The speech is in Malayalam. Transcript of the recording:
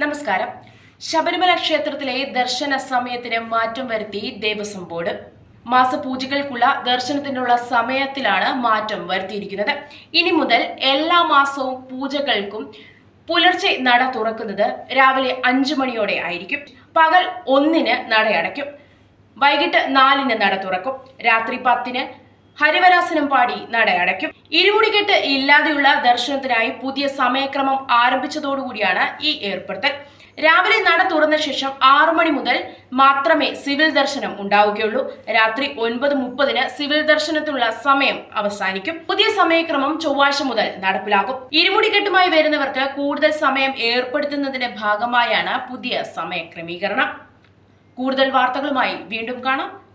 നമസ്കാരം. ശബരിമല ക്ഷേത്രത്തിലെ ദർശന സമയത്തിന് മാറ്റം വരുത്തി ദേവസ്വം ബോർഡ്. മാസപൂജകൾക്കുള്ള ദർശനത്തിനുള്ള സമയത്തിലാണ് മാറ്റം വരുത്തിയിരിക്കുന്നത്. ഇനി മുതൽ എല്ലാ മാസവും പൂജകൾക്കും പുലർച്ചെ നട തുറക്കുന്നത് രാവിലെ അഞ്ചു മണിയോടെ ആയിരിക്കും. പകൽ ഒന്നിന് നടയടയ്ക്കും. വൈകിട്ട് നാലിന് നട തുറക്കും. രാത്രി പത്തിന് ഹരിവരാസനം പാടി നടയടയ്ക്കും ഇരുമുടിക്കെട്ട് ഇല്ലാതെയുള്ള ദർശനത്തിനായി പുതിയ സമയക്രമം ആരംഭിച്ചതോടുകൂടിയാണ് ഈ ഏർപ്പെടുത്തൽ. രാവിലെ നട തുറന്ന ശേഷം ആറു മണി മുതൽ മാത്രമേ സിവിൽ ദർശനം ഉണ്ടാവുകയുള്ളൂ. രാത്രി ഒൻപത് മുപ്പതിന് സിവിൽ ദർശനത്തിനുള്ള സമയം അവസാനിക്കും. പുതിയ സമയക്രമം ചൊവ്വാഴ്ച മുതൽ നടപ്പിലാകും ഇരുമുടിക്കെട്ടുമായി വരുന്നവർക്ക് കൂടുതൽ സമയം ഏർപ്പെടുത്തുന്നതിന്റെ ഭാഗമായാണ് പുതിയ സമയക്രമീകരണം. കൂടുതൽ വാർത്തകളുമായി വീണ്ടും കാണാം.